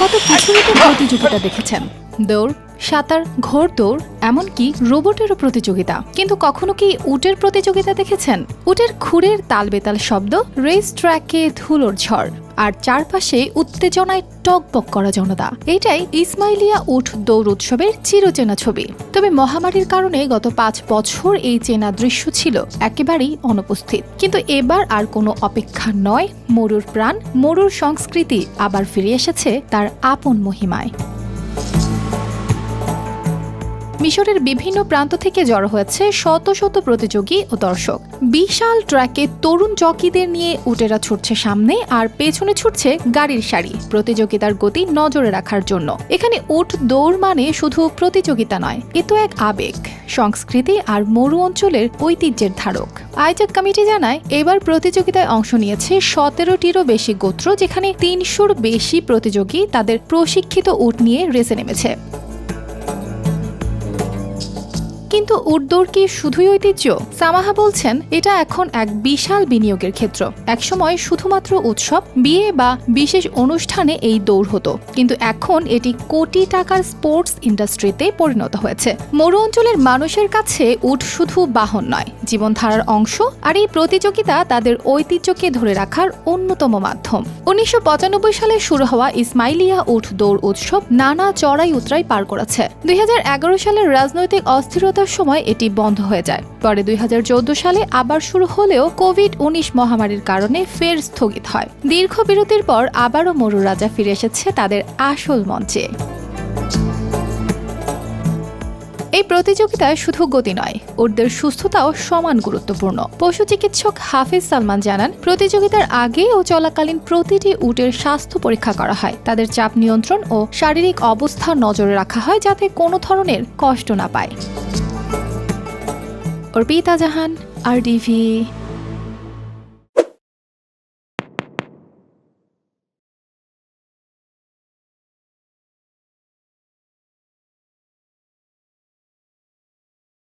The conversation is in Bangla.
কত কিছুরই তো প্রতিযোগিতা দেখেছেন। দৌড় সাঁতার ঘোড়দৌড় এমনকি রোবটেরও প্রতিযোগিতা। কিন্তু কখনো কি উটের প্রতিযোগিতা দেখেছেন? উটের খুরের তালবেতাল শব্দ রেস ট্র্যাকে ধুলোর ঝড়, আর চারপাশে উত্তেজনায় টকবক করা জনতা। এটাই ইসমাইলিয়া উঠ দৌড় উৎসবের চিরচেনা ছবি। তবে মহামারীর কারণে গত পাঁচ বছর এই চেনা দৃশ্য ছিল একেবারেই অনুপস্থিত। কিন্তু এবার আর কোনো অপেক্ষা নয়, মরুর প্রাণ, মরুর সংস্কৃতি আবার ফিরে এসেছে তার আপন মহিমায়। মিশরের বিভিন্ন প্রান্ত থেকে জড়ো হয়েছে শত শত প্রতিযোগী ও দর্শক। বিশাল ট্র্যাকে তরুণ জকিদের নিয়ে উটেরা ছুটছে সামনে আর পেছনে ছুটছে গাড়ির সারি, প্রতিযোগিতার গতি নজরে রাখার জন্য। এখানে উট দৌড় মানে শুধু প্রতিযোগিতা নয়, এ তো এক আবেগ, সংস্কৃতি আর মরু অঞ্চলের ঐতিহ্যের ধারক। আয়োজক কমিটি জানায়, এবার প্রতিযোগিতায় অংশ নিয়েছে সতেরোটিরও বেশি গোত্র যেখানে তিনশোর বেশি প্রতিযোগী তাদের প্রশিক্ষিত উট নিয়ে রেসে নেমেছে। কিন্তু উটদৌড় কি শুধুই ঐতিহ্য? সামাহা বলছেন, এটা এখন এক বিশাল বিনিয়োগের ক্ষেত্র। একসময় শুধুমাত্র উৎসব, বিয়ে বা বিশেষ অনুষ্ঠানে এই দৌড় হতো। কিন্তু এখন এটি কোটি টাকার স্পোর্টস ইন্ডাস্ট্রিতে পরিণত হয়েছে। মরু অঞ্চলের মানুষের কাছে উট শুধু বাহন নয়, জীবনধারার অংশ আর এই প্রতিযোগিতা তাদের ঐতিহ্যকে ধরে রাখার অন্যতম মাধ্যম। উনিশশো পঁচানব্বই সালে শুরু হওয়া ইসমাইলিয়া উঠ দৌড় উৎসব নানা চড়াই উতরাই পার করেছে। দুই হাজার এগারো সালের রাজনৈতিক অস্থিরতার সময় এটি বন্ধ হয়ে যায়। পরে দুই হাজার চৌদ্দ সালে আবার শুরু হলেও কোভিড উনিশ মহামারীর কারণে ফের স্থগিত হয়। দীর্ঘ বিরতির পর আবারও মরু রাজা ফিরে এসেছে তাদের আসল মঞ্চে। এই প্রতিযোগিতায় শুধু গতি নয় উটদের সুস্থতাও সমান গুরুত্বপূর্ণ। পশু চিকিৎসক হাফিজ সালমান জানান, প্রতিযোগিতার আগে ও চলাকালীন প্রতিটি উটের স্বাস্থ্য পরীক্ষা করা হয়। তাদের চাপ নিয়ন্ত্রণ ও শারীরিক অবস্থা নজরে রাখা হয় যাতে কোনো ধরনের কষ্ট না পায়। অর্পিতা জাহান আর ডিভি